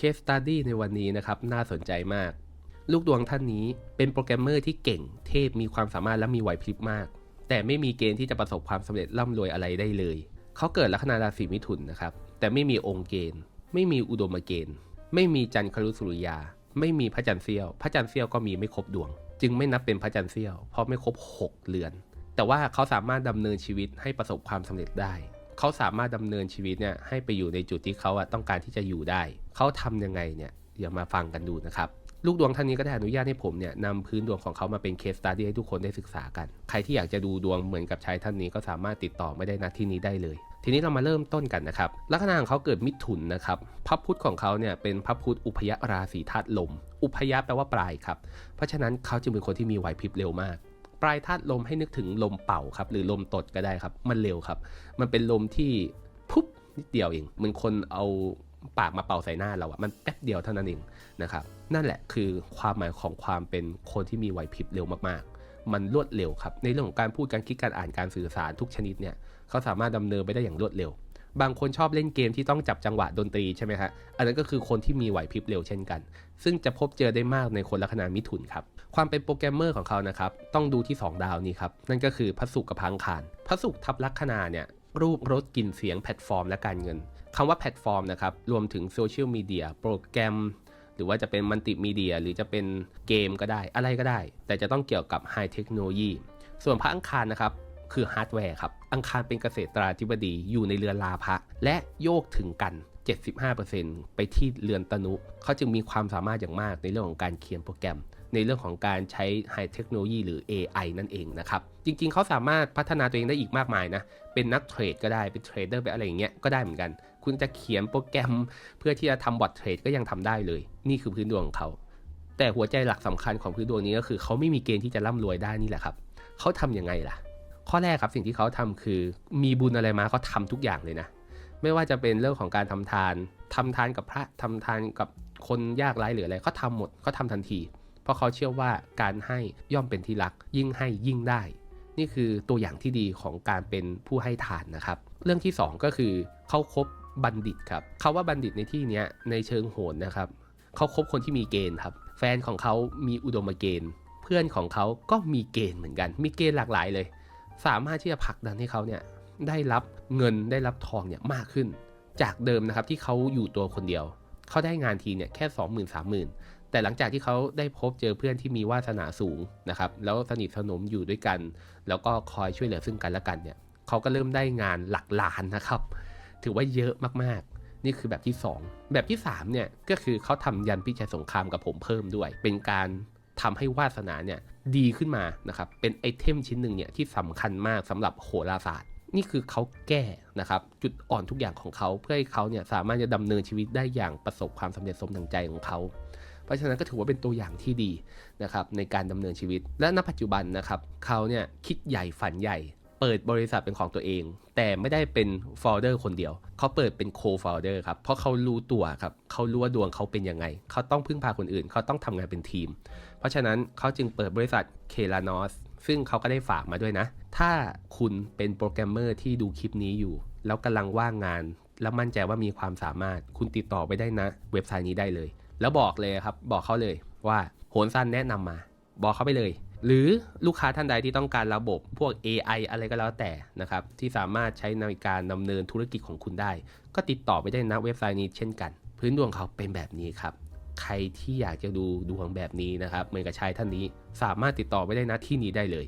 เคสตัดดี้ในวันนี้นะครับน่าสนใจมาก ลูกดวงท่านนี้เป็นโปรแกรมเมอร์ที่เก่ง เทพมีความสามารถและมีไหวพริบมาก แต่ไม่มีเกณฑ์ที่จะประสบความสำเร็จร่ำรวยอะไรได้เลย เขาเกิดลัคนาราศีมิถุนนะครับ แต่ไม่มีองค์เกณฑ์ ไม่มีอุดมเกณฑ์ ไม่มีจันทร์ครุสุริยา ไม่มีพระจันทร์เสี้ยว พระจันทร์เสี้ยวก็มีไม่ครบดวง จึงไม่นับเป็นพระจันทร์เสี้ยวเพราะไม่ครบ 6 เรือน แต่ว่าเขาสามารถดำเนินชีวิตให้ประสบความสำเร็จได้ เขาสามารถดำเนินชีวิตเนี่ยให้ไปอยู่ในจุดที่เขาอะต้องการที่จะอยู่ได้ เขาทำยังไงเนี่ยเดี๋ยวมาฟังกันดูนะครับลูกดวงท่านนี้ก็ได้อนุญาตให้ผมเนี่ยนำพื้นดวงของเขามาเป็นเคสตัดดี้ให้ทุกคนได้ศึกษากัน ใครที่อยากจะดูดวงเหมือนกับชายท่านนี้ก็สามารถติดต่อไม่ได้นะที่นี้ได้เลย ทีนี้เรามาเริ่มต้นกันนะครับ ลัคนาของเขาเกิดมิถุนนะครับพระพุธของเขาเนี่ยเป็นพระพุธอุพยราศีธาตุลม อุพยแปลว่าปลายครับ เพราะฉะนั้นเขาจึงเป็นคนที่มีไหวพริบเร็วมาก ปลายธาตุลมให้นึกถึงลมเป่าครับ หรือลมตดก็ได้ครับ มันเร็วครับ มันเป็นลมที่พุบนิดเดียวเองเหมือนคนเอาปากมาเป่าใส่หน้าเราอะมันแป๊บเดียวเท่านั้นเองนะครับ นั่นแหละคือความหมายของความเป็นคนที่มีไหวพริบเร็วมากๆ มันรวดเร็วครับ ในเรื่องของการพูดการคิดการอ่านการสื่อสารทุกชนิดเนี่ยเขาสามารถดำเนินไปได้อย่างรวดเร็ว บางคนชอบเล่นเกมที่ต้องจับจังหวะดนตรีใช่ไหมฮะ อันนั้นก็คือคนที่มีไหวพริบเร็วเช่นกัน ซึ่งจะพบเจอได้มากในคนลัคนามิถุนครับ ความเป็นโปรแกรมเมอร์ของเขานะครับ ต้องดูที่ 2 ดาวนี้ครับ นั่นก็คือพระศุกร์กับพังคารพระศุกร์ทับลัคนาเนี่ย รูปรสกลิ่นเสียงแพลตฟอร์มและการเงินคำว่าแพลตฟอร์มนะครับ รวมถึงโซเชียลมีเดียโปรแกรมหรือว่าจะเป็นมัลติมีเดียหรือจะเป็นเกมก็ได้อะไรก็ได้ แต่จะต้องเกี่ยวกับไฮเทคโนโลยีส่วนพระอังคารนะครับ คือฮาร์ดแวร์ครับ อังคารเป็นเกษตราธิบดีอยู่ในเรือนลาภะและโยกถึงกัน 75%ไปที่เรือนตนุ เขาจึงมีความสามารถอย่างมากในเรื่องของการเขียนโปรแกรม ในเรื่องของการใช้ไฮเทคโนโลยีหรือ AI นั่นเองนะครับ จริงๆ เขาสามารถพัฒนาตัวเองได้อีกมากมายนะ เป็นนักเทรดก็ได้ เป็นเทรดเดอร์เป็นอะไรอย่างเงี้ยก็ได้เหมือนกัน คุณจะเขียนโปรแกรมเพื่อที่จะทำบอทเทรดก็ยังทำได้เลย นี่คือพื้นดวงของเขา แต่หัวใจหลักสำคัญของพื้นดวงนี้ก็คือ เขาไม่มีเกณฑ์ที่จะร่ำรวยได้นี่แหละครับ เขาทำยังไงล่ะ ข้อแรกครับสิ่งที่เขาทำคือมีบุญอะไรมาเขาทำทุกอย่างเลยนะ ไม่ว่าจะเป็นเรื่องของการทำทานทำทานกับพระทำทานกับคนยากไร้หรืออะไรเขาทำหมดเขาทำทันที เพราะเขาเชื่อว่าการให้ย่อมเป็นที่รัก ยิ่งให้ยิ่งได้ นี่คือตัวอย่างที่ดีของการเป็นผู้ให้ทานนะครับ เรื่องที่ 2 ก็คือเขาคบบัณฑิตครับเขาว่าบัณฑิตในที่นี้ในเชิงโหนนะครับเขาคบคนที่มีเกณฑ์ครับ แฟนของเขามีอุดมเกณฑ์ เพื่อนของเขาก็มีเกณฑ์เหมือนกัน มีเกณฑ์หลากหลายเลย สามารถที่จะผลักดันให้เขาเนี่ยได้รับเงินได้รับทองเนี่ยมากขึ้น จากเดิมนะครับที่เขาอยู่ตัวคนเดียว เขาได้งานทีเนี่ยแค่ 20,000 30,000 แต่หลังจากที่เขาได้พบเจอเพื่อนที่มีวาสนาสูงนะครับแล้วสนิทสนมอยู่ด้วยกัน แล้วก็คอยช่วยเหลือซึ่งกันและกันเนี่ยเขาก็เริ่มได้งานหลักล้านนะครับ ถือว่าเยอะมากๆ นี่คือแบบที่ 2 แบบที่3เนี่ยก็คือเขาทำยันพิชัยสงครามกับผมเพิ่มด้วย เป็นการ ทำให้วาสนาเนี่ยดีขึ้นมานะครับเป็นไอเทมชิ้นหนึ่งเนี่ยที่สำคัญมากสำหรับโหราศาสตร์นี่คือเขาแก้นะครับจุดอ่อนทุกอย่างของเขาเพื่อให้เขาเนี่ยสามารถจะดำเนินชีวิตได้อย่างประสบความสำเร็จสมดังใจของเขา เพราะฉะนั้นก็ถือว่าเป็นตัวอย่างที่ดีนะครับในการดำเนินชีวิต และณปัจจุบันนะครับเขาเนี่ยคิดใหญ่ฝันใหญ่ เปิดบริษัทเป็นของตัวเอง แต่ไม่ได้เป็นโฟลเดอร์คนเดียว เขาเปิดเป็นโคฟลเดอร์ครับเพราะเขารู้ตัวครับเขารู้ว่าดวงเขาเป็นยังไง เขาต้องพึ่งพาคนอื่น เขาต้องทำงานเป็นทีม เพราะฉะนั้นเขาจึงเปิดบริษัทเคลานอสซึ่งเขาก็ได้ฝากมาด้วยนะ ถ้าคุณเป็นโปรแกรมเมอร์ที่ดูคลิปนี้อยู่ แล้วกำลังว่างงาน แล้วมั่นใจว่ามีความสามารถคุณติดต่อไปได้นะ เว็บไซต์นี้ได้เลย แล้วบอกเลยครับบอกเขาเลยว่าโหนซันแนะนำมา บอกเขาไปเลย หรือลูกค้าท่านใดที่ต้องการระบบพวก AI อะไรก็แล้วแต่นะครับ ที่สามารถใช้ในการดำเนินธุรกิจของคุณได้ ก็ติดต่อไปได้นะเว็บไซต์นี้เช่นกัน พื้นดวงเขาเป็นแบบนี้ครับ ใครที่อยากจะดูดวงแบบนี้นะครับเหมือนกับชายท่านนี้ สามารถติดต่อไปได้นะที่นี้ได้เลย